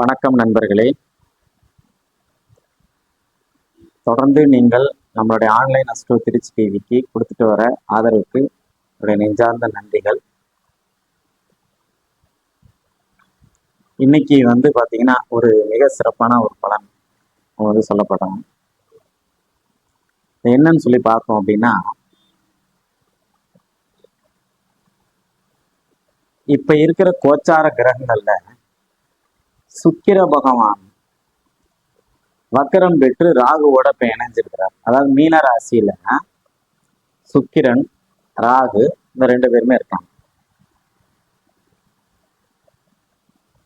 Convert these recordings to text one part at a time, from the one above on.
வணக்கம் நண்பர்களே. தொடர்ந்து நீங்கள் நம்மளுடைய ஆன்லைன் அஸ்ட்ரோ திருச்சி டிவிக்கு கொடுத்துட்டு வர ஆதரவுக்கு என்னுடைய நெஞ்சார்ந்த நன்றிகள். இன்னைக்கு வந்து பார்த்தீங்கன்னா ஒரு மிக சிறப்பான ஒரு பலன் வந்து சொல்லப்படும் என்னன்னு சொல்லி பார்த்தோம் அப்படின்னா இப்ப இருக்கிற கோச்சார கிரகங்கள்ல சுக்கிர பகவான் வக்கரம் பெற்று ராகுவோட இப்போ இணைஞ்சிருக்கிறார் அதாவது மீன ராசியில சுக்கிரன் ராகு இந்த ரெண்டு பேருமே இருக்காங்க.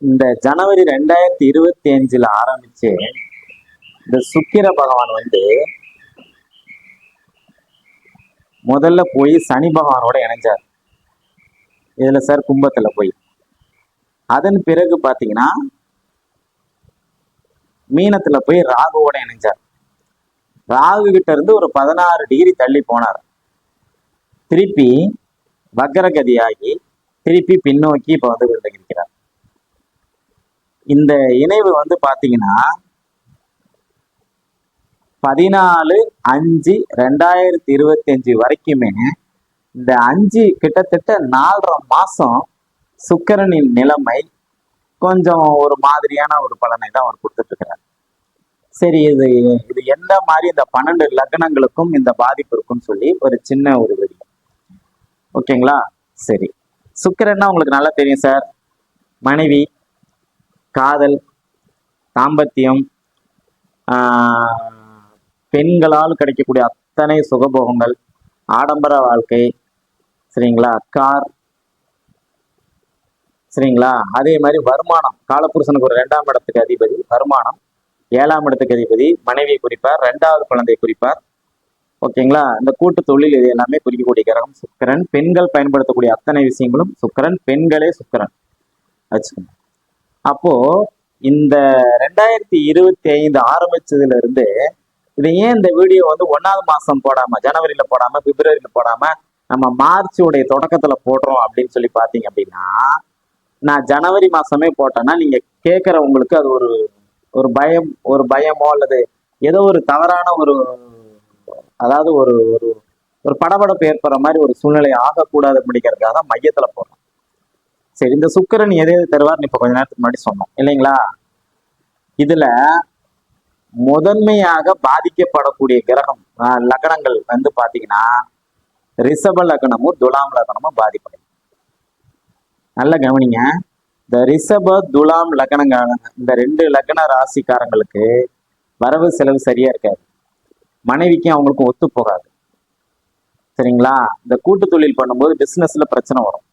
இந்த ஜனவரி ரெண்டாயிரத்தி இருபத்தி அஞ்சுல ஆரம்பிச்சு இந்த சுக்கிர பகவான் வந்து முதல்ல போய் சனி பகவானோட இணைஞ்சார். இதுல சார் கும்பத்துல போய். அதன் பிறகு பாத்தீங்கன்னா மீனத்துல போய் ராகுவோட இணைஞ்சார். ராகு கிட்ட இருந்து ஒரு பதினாறு டிகிரி தள்ளி போனார். திருப்பி வக்கரகதியாகி திருப்பி பின்னோக்கி இப்ப வந்து விழுந்துகிறார் இந்த இணைவு வந்து பாத்தீங்கன்னா பதினாலு அஞ்சு ரெண்டாயிரத்தி இருபத்தி அஞ்சு வரைக்குமே இந்த அஞ்சு கிட்டத்தட்ட நாலரை மாசம் சுக்கரனின் நிலைமை கொஞ்சம் ஒரு மாதிரியான ஒரு பலனை தான் அவர் கொடுத்துட்டு இருக்கிறார் சரி இது இது எந்த மாதிரி இந்த பன்னெண்டு லக்னங்களுக்கும் இந்த பாதிப்பு இருக்கும்னு சொல்லி ஒரு சின்ன ஒரு வீடியோ ஓகேங்களா? சரி. சுக்கிரன்னா உங்களுக்கு நல்லா தெரியும் சார் மனைவி காதல் தாம்பத்தியம் பெண்களால் கிடைக்கக்கூடிய அத்தனை சுகபோகங்கள் ஆடம்பர வாழ்க்கை சரிங்களா? கார் சரிங்களா? அதே மாதிரி வருமானம். காலப்புருஷனுக்கு ஒரு ரெண்டாம் இடத்துக்கு அதிபதி வருமானம். ஏழாம் இடத்துக்கு அதிபதி மனைவியை குறிப்பார் ரெண்டாவது குழந்தையை குறிப்பார். ஓகேங்களா? இந்த கூட்டு தொழில் இது எல்லாமே குறிக்கக்கூடிய கிரகம் சுக்கிரன். பெண்கள் பயன்படுத்தக்கூடிய அத்தனை விஷயங்களும் சுக்கிரன். பெண்களே சுக்கிரன். வச்சுக்கோங்க. அப்போ இந்த ரெண்டாயிரத்தி இருபத்தி ஐந்து ஆரம்பிச்சதுல இருந்து இது ஏன் இந்த வீடியோ வந்து ஒன்னாவது மாசம் போடாம ஜனவரியில போடாம பிப்ரவரியில போடாம நம்ம மார்ச் உடைய தொடக்கத்துல போடுறோம் அப்படின்னு சொல்லி பாத்தீங்க அப்படின்னா நான் ஜனவரி மாசமே போட்டேன்னா நீங்க கேட்கறவங்களுக்கு அது ஒரு ஒரு பயம் ஒரு பயமோ அல்லது ஏதோ ஒரு தவறான ஒரு அதாவது ஒரு ஒரு ஒரு படபடப்பு ஏற்படுற மாதிரி ஒரு சூழ்நிலை ஆகக்கூடாது அப்படிங்கிறதுக்காக தான் மையத்துல போடுறோம் சரி இந்த சுக்கரன் எதை எது தருவார்னு இப்போ கொஞ்ச நேரத்துக்கு முன்னாடி சொன்னோம். இல்லைங்களா? இதுல முதன்மையாக பாதிக்கப்படக்கூடிய கிரகம் லக்னங்கள் வந்து பாத்தீங்கன்னா ரிஷப லக்னமும் துலாம் லக்னமும் பாதிப்படையும். நல்ல கவனிங்க. இந்த ரிஷப துலாம் லக்னங்காரங்க இந்த ரெண்டு லக்ன ராசிக்காரங்களுக்கு வரவு செலவு சரியா இருக்காது. மனைவிக்கும் அவங்களுக்கும் ஒத்து போகாது. சரிங்களா? இந்த கூட்டு தொழில் பண்ணும்போது பிசினஸ்ல பிரச்சனை வரும்.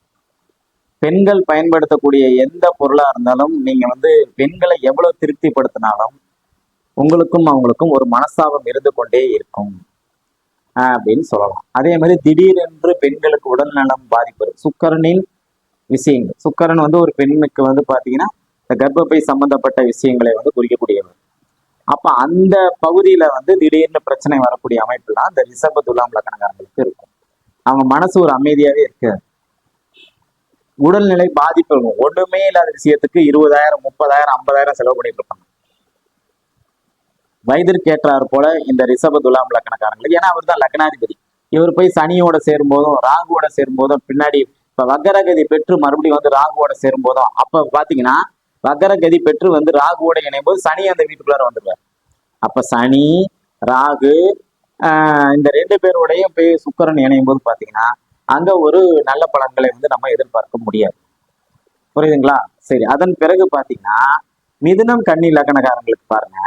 பெண்கள் பயன்படுத்தக்கூடிய எந்த பொருளா இருந்தாலும் நீங்க வந்து பெண்களை எவ்வளவு திருப்திப்படுத்தினாலும் உங்களுக்கும் அவங்களுக்கும் ஒரு மனசாபம் இருந்து கொண்டே இருக்கும். அப்படின்னு சொல்லலாம். அதே மாதிரி திடீரென்று பெண்களுக்கு உடல்நலம் பாதிப்பு. சுக்கரனின் விஷயங்கள். சுக்கரன் வந்து ஒரு பெண்ணுக்கு வந்து பார்த்தீங்கன்னா இந்த கர்ப்பப்பை சம்பந்தப்பட்ட விஷயங்களை வந்து குறிக்கக்கூடியவர் அப்போ அந்த பகுதியில் வந்து திடீர்னு பிரச்சனை வரக்கூடிய அமைப்புலாம் இந்த ரிஷப துலாம் லக்கணக்காரங்களுக்கு இருக்கும். அவங்க மனசு ஒரு அமைதியாகவே இருக்காது உடல்நிலை பாதிப்பு இருக்கும். ஒன்றுமே இல்லாத விஷயத்துக்கு இருபதாயிரம் முப்பதாயிரம் ஐம்பதாயிரம் செலவு பண்ணிட்டு இருப்பாங்க. வயதிற்கு போல இந்த ரிஷப துலாம் லக்கணக்காரங்களுக்கு ஏன்னா அவர் தான் லக்னாதிபதி. இவர் போய் சனியோட சேரும்போதும் ராகுவோட சேரும்போதும் பின்னாடி இப்போ வக்கரகதி பெற்று மறுபடியும் வந்து ராகுவோட சேரும் போதும் அப்ப பாத்தீங்கன்னா வக்கரகதி பெற்று வந்து ராகுவோட இணையும் போது சனி அந்த வீட்டுக்குள்ளார வந்துடுவார். அப்ப சனி ராகு ஆஹ் இந்த ரெண்டு பேரோடையும் போய் சுக்கரன் இணையும் போது பாத்தீங்கன்னா அங்கே ஒரு நல்ல பலன்களை வந்து நம்ம எதிர்பார்க்க முடியாது. புரியுதுங்களா? சரி அதன் பிறகு பாத்தீங்கன்னா மிதுனம் கன்னி லக்கணக்காரங்களுக்கு பாருங்க.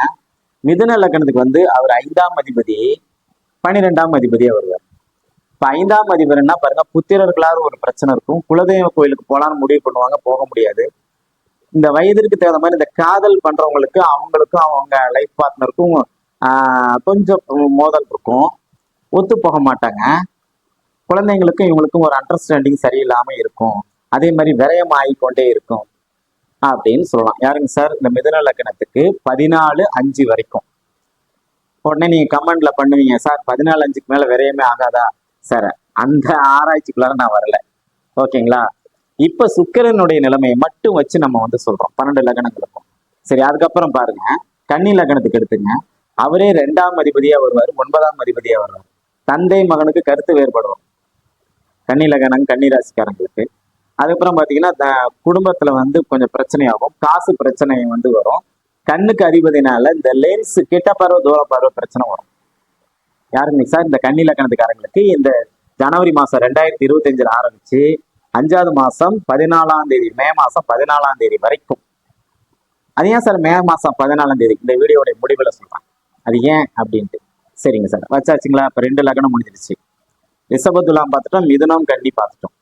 மிதுன லக்கணத்துக்கு வந்து அவர் ஐந்தாம் அதிபதி பன்னிரெண்டாம் அதிபதியா வருவார். இப்ப ஐந்தாம் அதிபர்னா பாருங்க புத்திரர்களாக ஒரு பிரச்சனை இருக்கும். குலதெய்வ கோயிலுக்கு போகலான்னு முடிவு பண்ணுவாங்க போக முடியாது. இந்த வயதிற்கு தகுந்த மாதிரி இந்த காதல் பண்றவங்களுக்கு அவங்களுக்கும் அவங்க லைஃப் பார்ட்னருக்கும் ஆஹ், கொஞ்சம் மோதல் இருக்கும். ஒத்து போக மாட்டாங்க. குழந்தைங்களுக்கும் இவங்களுக்கும் ஒரு அண்டர்ஸ்டாண்டிங் சரியில்லாம இருக்கும். அதே மாதிரி விரயம் ஆகிக்கொண்டே இருக்கும். அப்படின்னு சொல்லலாம். யாருங்க சார் இந்த மிதுன லக்கணத்துக்கு பதினாலு அஞ்சு வரைக்கும். உடனே நீங்க கமெண்ட்ல பண்ணுவீங்க சார் பதினாலு அஞ்சுக்கு மேல விரையமே ஆகாதா? சார் அந்த ஆராய்ச்சிக்குள்ளார நான் வரல. ஓகேங்களா? இப்ப சுக்கரனுடைய நிலைமையை மட்டும் வச்சு நம்ம வந்து சொல்றோம். பன்னெண்டு லக்னங்களுக்கும் சரி அதுக்கப்புறம் பாருங்க. கன்னி லக்னத்துக்கு எடுத்துங்க. அவரே ரெண்டாம் அதிபதியா வருவார் ஒன்பதாம் அதிபதியா வருவார். தந்தை மகனுக்கு கருத்து வேறுபடுவோம். கன்னி லக்னம் கன்னி ராசிக்காரங்களுக்கு. அதுக்கப்புறம் பாத்தீங்கன்னா குடும்பத்துல வந்து கொஞ்சம் பிரச்சனையாகும். காசு பிரச்சனை வந்து வரும். கண்ணுக்கு அதிபதினால இந்த லென்ஸ் கிட்ட பார்வை தூர பார்வை பிரச்சனை வரும். யாருங்க சார்? இந்த கன்னி லக்கணத்துக்காரங்களுக்கு இந்த ஜனவரி மாசம் ரெண்டாயிரத்தி இருபத்தஞ்சுல ஆரம்பிச்சு அஞ்சாவது மாசம் பதினாலாம் தேதி மே மாசம் பதினாலாம் தேதி வரைக்கும். அது ஏன் சார் மே மாசம் பதினாலாம் தேதி? இந்த வீடியோடைய முடிவுல சொல்றேன். அது ஏன் அப்படின்ட்டு. சரிங்க சார். வச்சாச்சுங்களா? இப்போ ரெண்டு லக்னம் முடிஞ்சிருச்சு. ரிஷபத்துலாம் பார்த்துட்டோம் மிதுனம் கண்டி பார்த்துட்டோம்.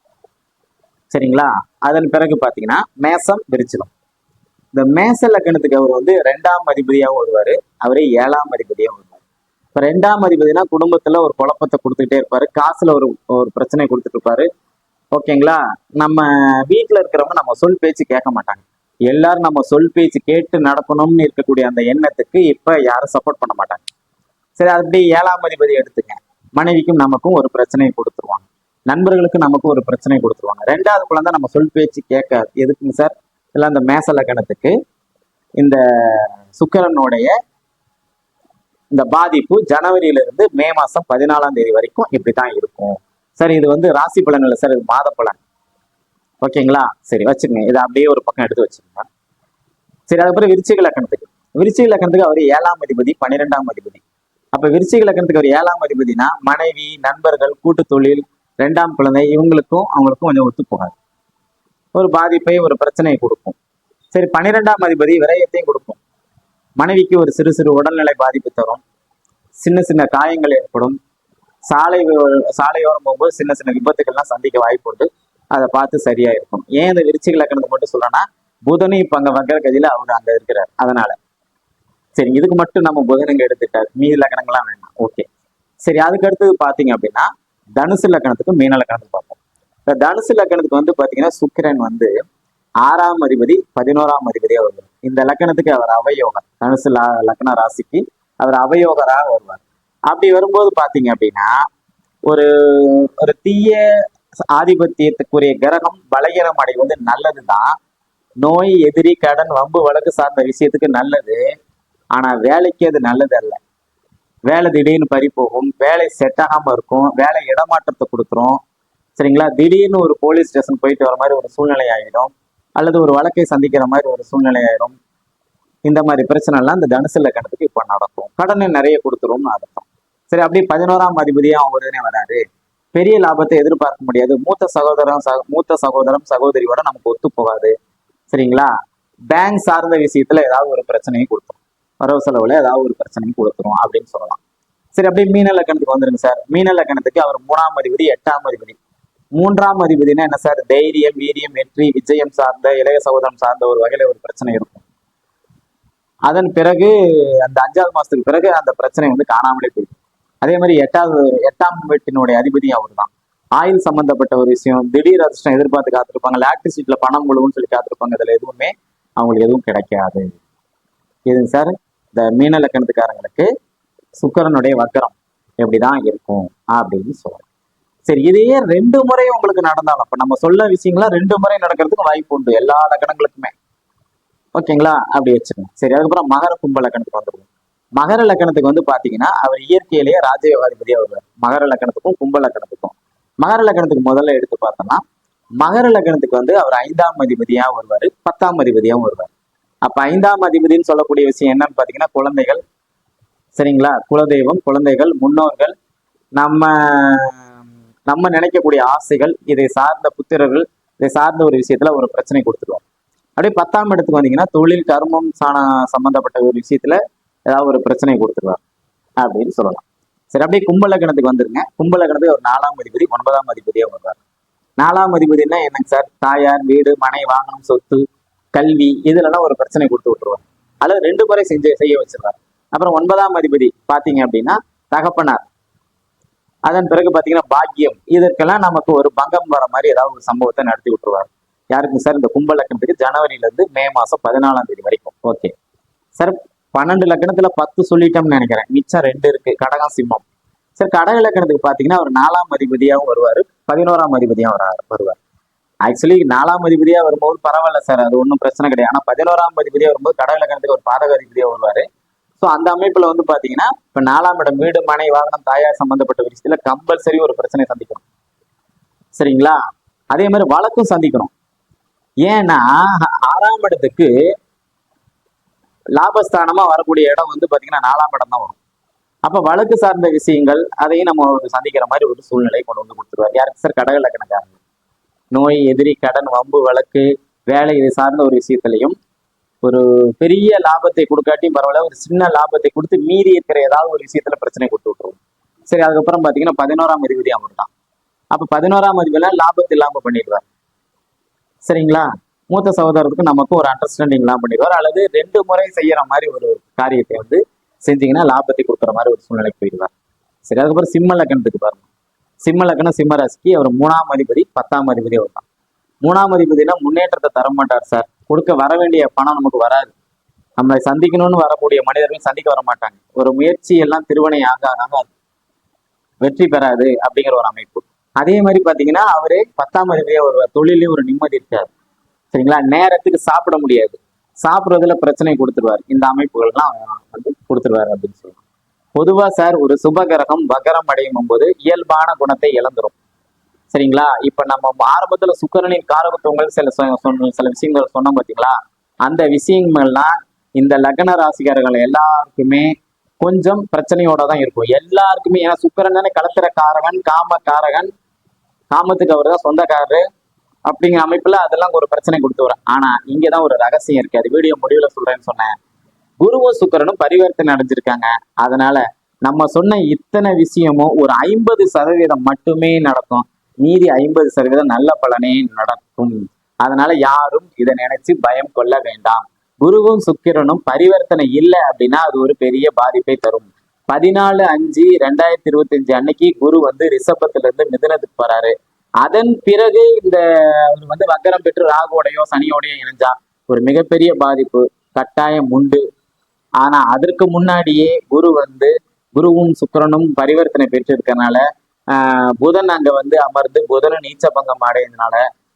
சரிங்களா? அதன் பிறகு பாத்தீங்கன்னா மேசம் விரிச்சலம் இந்த மேச லக்னத்துக்கு அவர் வந்து ரெண்டாம் அதிபதியாகவும் வருவாரு. அவரே ஏழாம் அதிபதியாகவும் வருவார். இப்ப ரெண்டாம் அதிபதினா குடும்பத்துல ஒரு குழப்பத்தை கொடுத்துக்கிட்டே இருப்பாரு. காசுல ஒரு ஒரு பிரச்சனை கொடுத்துட்டு இருப்பாரு. ஓகேங்களா? நம்ம வீட்டுல இருக்கிறவங்க நம்ம சொல் பேச்சு கேட்க மாட்டாங்க. எல்லாரும் நம்ம சொல் பேச்சு கேட்டு நடக்கணும்னு இருக்கக்கூடிய அந்த எண்ணத்துக்கு இப்ப யாரும் சப்போர்ட் பண்ண மாட்டாங்க. சரி அப்படி ஏழாம் அதிபதி எடுத்துங்க. மனைவிக்கும் நமக்கும் ஒரு பிரச்சனையை கொடுத்துருவாங்க. நண்பர்களுக்கு நமக்கும் ஒரு பிரச்சனை கொடுத்துருவாங்க. ரெண்டாவது குழந்தை நம்ம சொல் பேச்சு கேட்காது எதுக்குங்க சார்? இல்லை அந்த மேச லக்கணத்துக்கு இந்த சுக்கரனுடைய இந்த பாதிப்பு ஜனவரியில இருந்து மே மாசம் பதினாலாம் தேதி வரைக்கும் இப்படித்தான் இருக்கும். சார் இது வந்து ராசி பலன் இல்லை சார் இது மாத பலன். ஓகேங்களா? சரி வச்சுக்கங்க. இதை அப்படியே ஒரு பக்கம் எடுத்து வச்சுக்கோங்க. சரி அதுக்கப்புறம் விருச்சிக லக்கணத்துக்கு. விருச்சிக லக்கணத்துக்கு அவர் ஏழாம் அதிபதி பன்னிரெண்டாம் அதிபதி. அப்ப விருச்சிக லக்கணத்துக்கு அவர் ஏழாம் அதிபதினா மனைவி நண்பர்கள் கூட்டு தொழில் ரெண்டாம் குழந்தை இவங்களுக்கும் அவங்களுக்கும் கொஞ்சம் ஒத்து போகாது. ஒரு பாதிப்பை ஒரு பிரச்சனையை கொடுக்கும். சரி பன்னிரெண்டாம் அதிபதி விரயத்தையும் கொடுக்கும். மனைவிக்கு ஒரு சிறு சிறு உடல்நிலை பாதிப்பு தரும். சின்ன சின்ன காயங்கள் ஏற்படும். சாலை சாலையோரம் போகும்போது சின்ன சின்ன விபத்துக்கள்லாம் சந்திக்க வாய்ப்பு உண்டு. அதை பார்த்து சரியா இருக்கும். ஏன் இந்த விருச்சிக லக்கணத்தை மட்டும் சொல்றேன்னா புதனும் இப்ப அங்க வங்கர கதியில் அவர் அங்க இருக்கிறார். அதனால. சரி இதுக்கு மட்டும் நம்ம புதனங்க எடுத்துட்டார் மீதி லக்கணங்கள்லாம் வேணாம். ஓகே. சரி அதுக்கு அடுத்தது பாத்தீங்க அப்படின்னா தனுசு லக்கணத்துக்கும் மீன லக்கணத்துக்கு பார்ப்போம். இந்த தனுசு லக்கணத்துக்கு வந்து பாத்தீங்கன்னா சுக்கிரன் வந்து ஆறாம் அதிபதி பதினோராம் அதிபதியா வருவார். இந்த லக்கணத்துக்கு அவர் அவயோகம் தனுசு ல- லக்ன ராசிக்கு அவர் அவயோகராக வருவார். அப்படி வரும்போது பாத்தீங்க அப்படின்னா ஒரு ஒரு தீய ஆதிபத்தியத்துக்குரிய கிரகம் பலகீனம் அடைவது நல்லதுதான். நோய் எதிரி கடன் வம்பு வழக்கு சார்ந்த விஷயத்துக்கு நல்லது. ஆனா வேலைக்கு அது நல்லது அல்ல வேலை திடீர்னு பறி போகும் வேலை செட் ஆகாம இருக்கும் வேலை இடமாற்றத்தை கொடுத்துரும். சரிங்களா? திடீர்னு ஒரு போலீஸ் ஸ்டேஷன் போயிட்டு வர மாதிரி ஒரு சூழ்நிலை ஆகிடும் அல்லது ஒரு வழக்கை சந்திக்கிற மாதிரி ஒரு சூழ்நிலை ஆயிடும் இந்த மாதிரி பிரச்சனை எல்லாம் இந்த தனுசு லக்கணத்துக்கு இப்ப நடக்கும். கடனை நிறைய கொடுத்துரும்னு அர்த்தம். சரி அப்படியே பதினோராம் அதிபதியா அவங்க உடனே வராரு. பெரிய லாபத்தை எதிர்பார்க்க முடியாது. மூத்த சகோதரம் சக- மூத்த சகோதரம் சகோதரியோட நமக்கு ஒத்து போகாது. சரிங்களா? பேங்க் சார்ந்த விஷயத்துல ஏதாவது ஒரு பிரச்சனையும் கொடுத்துரும். வரவு செலவுல ஏதாவது ஒரு பிரச்சனையும் கொடுத்துரும் அப்படின்னு சொல்லலாம். சரி அப்படியே மீன லக்கணத்துக்கு வந்துருங்க சார். மீன லக்கணத்துக்கு அவர் மூணாம் அதிபதி எட்டாம் அதிபதி. மூன்றாம் அதிபதினா என்ன சார்? தைரியம் வீரியம் வெற்றி விஜயம் சார்ந்த இளைய சகோதரம் சார்ந்த ஒரு வகையில ஒரு பிரச்சனை இருக்கும். அதன் பிறகு அந்த அஞ்சாவது மாசத்துக்கு பிறகு அந்த பிரச்சனை வந்து காணாமலே போயிடும். அதே மாதிரி எட்டாவது எட்டாம் வீட்டினுடைய அதிபதி அவர் தான் ஆயில் சம்பந்தப்பட்ட ஒரு விஷயம் திடீர் அதிர்ஷ்டம் எதிர்பார்த்து காத்திருப்பாங்க லாக்டி சீட்ல பணம் முழுவும் சொல்லி காத்திருப்பாங்க இதுல எதுவுமே அவங்களுக்கு எதுவும் கிடைக்காது. எதுங்க சார்? இந்த மீன லக்கணத்துக்காரங்களுக்கு சுக்கரனுடைய வக்கரம் எப்படிதான் இருக்கும் அப்படின்னு சொல்றேன் சரி இதையே ரெண்டு முறை உங்களுக்கு நடந்தாலும் அப்ப நம்ம சொல்ல விஷயங்கள்லாம் ரெண்டு முறை நடக்கிறதுக்கு வாய்ப்பு உண்டு எல்லா லக்கணங்களுக்குமே. ஓகேங்களா? அப்படி வச்சிருங்க சரி அதுக்கப்புறம் மகர கும்ப லக்கணத்துக்கு வந்துருவோம் மகர லக்கணத்துக்கு வந்து பாத்தீங்கன்னா அவர் இயற்கையிலேயே ராஜயோகாதிபதியா வருவார். மகர லக்கணத்துக்கும் கும்ப லக்கணத்துக்கும். மகர லக்கணத்துக்கு முதல்ல எடுத்து பார்த்தோம்னா மகர லக்கணத்துக்கு வந்து அவர் ஐந்தாம் அதிபதியா வருவார் பத்தாம் அதிபதியாவும் வருவார். அப்ப ஐந்தாம் அதிபதினு சொல்லக்கூடிய விஷயம் என்னன்னு பாத்தீங்கன்னா குழந்தைகள் சரிங்களா? குலதெய்வம் குழந்தைகள் முன்னோர்கள் நம்ம நம்ம நினைக்கக்கூடிய ஆசைகள் இதை சார்ந்த புத்திரர்கள் இதை சார்ந்த ஒரு விஷயத்துல ஒரு பிரச்சனை கொடுத்துருவோம் அப்படியே பத்தாம் இடத்துக்கு வந்தீங்கன்னா தொழில் கர்மம் சாண சம்பந்தப்பட்ட ஒரு விஷயத்துல ஏதாவது ஒரு பிரச்சனை கொடுத்துருவார் அப்படின்னு சொல்லலாம். சரி அப்படியே கும்பலக்கணத்துக்கு வந்துருங்க. கும்பலக்கணத்துக்கு ஒரு நாலாம் அதிபதி ஒன்பதாம் அதிபதியா வருவார். நாலாம் அதிபதினா என்னங்க சார்? தாயார் வீடு மனை வாகனம் சொத்து கல்வி இதுலலாம் ஒரு பிரச்சனை கொடுத்து விட்டுருவார் அல்லது ரெண்டு முறை செஞ்சு செய்ய வச்சிருவார். அப்புறம் ஒன்பதாம் அதிபதி பாத்தீங்க அப்படின்னா தகப்பனார். அதன் பிறகு பாத்தீங்கன்னா பாக்கியம். இதற்கெல்லாம் நமக்கு ஒரு பங்கம் வர மாதிரி ஏதாவது ஒரு சம்பவத்தை நடத்தி விட்டுருவார். யாருக்கு சார்? இந்த கும்ப லக்கணத்துக்கு ஜனவரியில இருந்து மே மாசம் பதினாலாம் தேதி வரைக்கும். ஓகே. சார் பன்னெண்டு லக்கணத்துல பத்து சொல்லிட்டோம்னு நினைக்கிறேன். மிச்சம் ரெண்டு இருக்கு. கடகம் சிம்மம். சார் கடக லக்கணத்துக்கு பாத்தீங்கன்னா அவர் நாலாம் அதிபதியாகவும் வருவார். பதினோராம் அதிபதியாகவும் வரார் வருவார். ஆக்சுவலி நாலாம் அதிபதியா வரும்போது பரவாயில்ல சார். அது ஒன்றும் பிரச்சனை கிடையாது. ஆனா பதினோராம் அதிபதியாக வரும்போது கடக கணத்துக்கு ஒரு பாதக அதிபதியா வருவாரு. ஸோ அந்த அமைப்புல வந்து பாத்தீங்கன்னா இப்ப நாலாம் இடம் வீடு மனை வாகனம் தாயார் சம்பந்தப்பட்ட விஷயத்துல கம்பல்சரி ஒரு பிரச்சனை சந்திக்கணும். சரிங்களா? அதே மாதிரி வழக்கும் சந்திக்கணும். ஏன்னா ஆறாம் இடத்துக்கு லாபஸ்தானமா வரக்கூடிய இடம் வந்து பாத்தீங்கன்னா நாலாம் இடம் தான் வரும். அப்ப வழக்கு சார்ந்த விஷயங்கள் அதையும் நம்ம சந்திக்கிற மாதிரி ஒரு சூழ்நிலை கொண்டு வந்து கொடுத்துருவார். யாருக்கு சார்? கடக இலக்கணக்காரங்க நோய் எதிரி கடன் வம்பு வழக்கு வேலை இது சார்ந்த ஒரு விஷயத்திலையும் ஒரு பெரிய லாபத்தை கொடுக்காட்டியும் பரவாயில்ல ஒரு சின்ன லாபத்தை கொடுத்து மீறி இருக்கிற ஏதாவது ஒரு விஷயத்துல பிரச்சனை கொடுத்து விட்டுருவோம் சரி அதுக்கப்புறம் பாத்தீங்கன்னா பதினோராம் அதிபதி அவர் தான். அப்ப பதினோராம் அதிபதியெல்லாம் லாபத்தை இல்லாம பண்ணிடுவார். சரிங்களா? மூத்த சகோதரத்துக்கு நமக்கு ஒரு அண்டர்ஸ்டாண்டிங் எல்லாம் பண்ணிடுவார். அல்லது ரெண்டு முறை செய்யற மாதிரி ஒரு காரியத்தை வந்து செஞ்சீங்கன்னா லாபத்தை கொடுக்குற மாதிரி ஒரு சூழ்நிலைக்கு போயிடுவார். சரி அதுக்கப்புறம் சிம்ம லக்கணத்துக்கு பாருங்க. சிம்ம லக்கணம் சிம்ம ராசிக்கு அவர் மூணாம் அதிபதி பத்தாம் அதிபதி அவர் தான். மூணாம் அதிபதினா முன்னேற்றத்தை தர மாட்டார் சார். கொடுக்க வர வேண்டிய பணம் நமக்கு வராது. நம்மளை சந்திக்கணும்னு வரக்கூடிய மனிதர்கள் சந்திக்க வர மாட்டாங்க ஒரு முயற்சி எல்லாம் திருவனை ஆக அது. வெற்றி பெறாது அப்படிங்கிற ஒரு அமைப்பு. அதே மாதிரி பாத்தீங்கன்னா அவரே பத்தாம் அறிவிய ஒரு தொழிலையும் ஒரு நிம்மதி இருக்காது. சரிங்களா? நேரத்துக்கு சாப்பிட முடியாது. சாப்பிடுறதுல பிரச்சனை கொடுத்துருவார். இந்த அமைப்புகள்லாம் வந்து கொடுத்துருவாரு அப்படின்னு சொல்லுவாங்க பொதுவா சார் ஒரு சுபகிரகம் வகரம் அடையும் போது இயல்பான குணத்தை இழந்துரும். சரிங்களா? இப்ப நம்ம ஆரம்பத்துல சுக்கரனின் காரகத்துவங்கள் சில சொன்ன- சில விஷயங்கள் சொன்னோம் பாத்தீங்களா? அந்த விஷயங்கள்லாம் இந்த லக்ன ராசிக்காரர்கள் எல்லாருக்குமே கொஞ்சம் பிரச்சனையோட தான் இருக்கும். எல்லாருக்குமே ஏன்னா சுக்கரன் தானே கலத்திர காரகன் காம காரகன் காமத்துக்கு அவர் தான் சொந்தக்காரரு அப்படிங்கிற அமைப்புல அதெல்லாம் ஒரு பிரச்சனை கொடுத்து வரும். ஆனா இங்கதான் ஒரு ரகசியம் இருக்கு. அது வீடியோ முடிவுல சொல்றேன்னு சொன்னேன். குருவும் சுக்கரனும் பரிவர்த்தனை அடைஞ்சிருக்காங்க. அதனால நம்ம சொன்ன இத்தனை விஷயமும் ஒரு ஐம்பது சதவீதம் மட்டுமே நடக்கும். மீதி ஐம்பது சதவீதம் நல்ல பலனே நடக்கும். அதனால யாரும் இதை நினைச்சு பயம் கொள்ள வேண்டாம். குருவும் சுக்கிரனும் பரிவர்த்தனை இல்லை அப்படின்னா அது ஒரு பெரிய பாதிப்பை தரும். பதினாலு அஞ்சு ரெண்டாயிரத்தி இருபத்தி அஞ்சு அன்னைக்கு குரு வந்து ரிஷபத்துல இருந்து மிதுனத்துக்கு போறாரு. அதன் பிறகு இந்த அவர் வந்து வக்கரம் பெற்று ராகுவோடையோ சனியோடையோ இணைஞ்சா ஒரு மிகப்பெரிய பாதிப்பு கட்டாயம் உண்டு. ஆனா அதற்கு முன்னாடியே குரு வந்து குருவும் சுக்கிரனும் பரிவர்த்தனை பெற்றிருக்கனால புதன் அங்க வந்து அமர்ந்து புதனும் நீச்ச பங்கம் அடையதுனால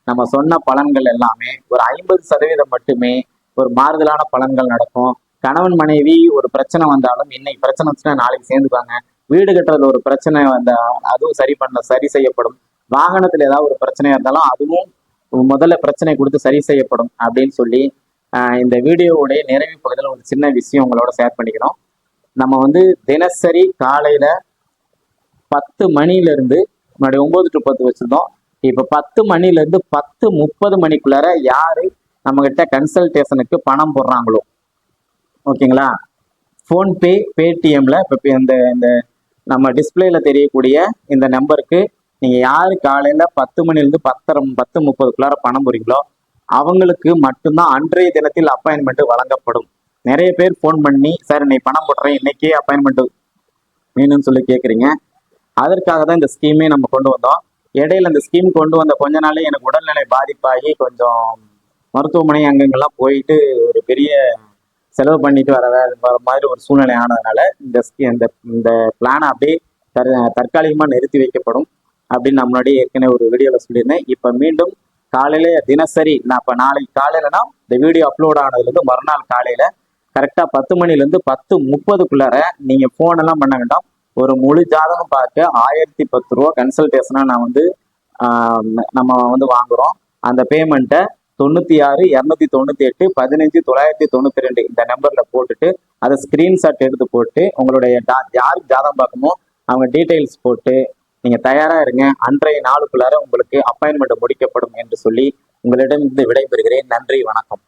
நம்ம சொன்ன பலன்கள் எல்லாமே ஒரு ஐம்பது சதவீதம் மட்டுமே ஒரு மாறுதலான பலன்கள் நடக்கும். கணவன் மனைவி ஒரு பிரச்சனை வந்தாலும் இன்னைக்கு பிரச்சனை வச்சுனா நாளைக்கு சேர்ந்துப்பாங்க. வீடு கட்டுறதுல ஒரு பிரச்சனை வந்தா அதுவும் சரி பண்ண சரி செய்யப்படும். வாகனத்துல ஏதாவது ஒரு பிரச்சனையா இருந்தாலும் அதுவும் முதல்ல பிரச்சனை கொடுத்து சரி செய்யப்படும் அப்படின்னு சொல்லி இந்த வீடியோவுடைய நிறைவு பகுதியில் ஒரு சின்ன விஷயம் உங்களோட ஷேர் பண்ணிக்கிறோம். நம்ம வந்து தினசரி காலையில பத்து மணிலேருந்து முன்னாடி ஒம்பது டு பத்து வச்சுருந்தோம். இப்போ பத்து மணிலேருந்து பத்து முப்பது மணிக்குள்ளார யார் நம்மக்கிட்ட கன்சல்டேஷனுக்கு பணம் போடுறாங்களோ? ஓகேங்களா? ஃபோன்பே பேடிஎம்ல இப்போ இந்த இந்த நம்ம டிஸ்பிளேல தெரியக்கூடிய இந்த நம்பருக்கு நீங்கள் யார் காலையில் பத்து மணிலேருந்து பத்தரை பத்து முப்பதுக்குள்ளார பணம் போறீங்களோ அவங்களுக்கு மட்டும்தான் அன்றைய தினத்தில் அப்பாயின்மெண்ட் வழங்கப்படும். நிறைய பேர் ஃபோன் பண்ணி சார் இன்னைக்கு பணம் போடுறேன் இன்னைக்கே அப்பாயின்மெண்ட் வேணும்னு சொல்லி கேட்குறீங்க அதற்காக தான் இந்த ஸ்கீமே நம்ம கொண்டு வந்தோம். இடையில இந்த ஸ்கீம் கொண்டு வந்த கொஞ்ச நாளே எனக்கு உடல்நிலை பாதிப்பாகி கொஞ்சம் மருத்துவமனை அங்கங்கெல்லாம் போயிட்டு ஒரு பெரிய செலவு பண்ணிட்டு வர வர மாதிரி ஒரு சூழ்நிலை ஆனதுனால இந்த ஸ்கீ- இந்த இந்த பிளானை அப்படியே தற் தற்காலிகமாக நிறுத்தி வைக்கப்படும் அப்படின்னு நான் முன்னாடி ஏற்கனவே ஒரு வீடியோவில் சொல்லியிருந்தேன். இப்போ மீண்டும் காலையில தினசரி நான் இப்போ நாளைக்கு காலையிலனா இந்த வீடியோ அப்லோட் ஆனதுலேருந்து மறுநாள் காலையில கரெக்டாக பத்து மணிலேருந்து பத்து முப்பதுக்குள்ளார நீங்கள் ஃபோனெல்லாம் பண்ண வேண்டாம். ஒரு முழு ஜாதகம் பார்க்க ஆயிரத்தி பத்து ரூபா கன்சல்டேஷனாக நான் வந்து நம்ம வந்து வாங்குறோம். அந்த பேமெண்ட்டை தொண்ணூற்றி ஆறு இரநூத்தி தொண்ணூற்றி எட்டு பதினஞ்சு தொள்ளாயிரத்தி தொண்ணூற்றி ரெண்டு இந்த நம்பரில் போட்டுட்டு அதை ஸ்க்ரீன்ஷாட் எடுத்து போட்டு உங்களுடைய ஜா யாருக்கு ஜாதகம் பார்க்கணுமோ அவங்க டீட்டெயில்ஸ் போட்டு நீங்கள் தயாராக இருங்க. அன்றைய நாளுக்குள்ளார உங்களுக்கு அப்பாயின்மெண்ட் முடிக்கப்படும் என்று சொல்லி உங்களிடம் இருந்து விடைபெறுகிறேன். நன்றி வணக்கம்.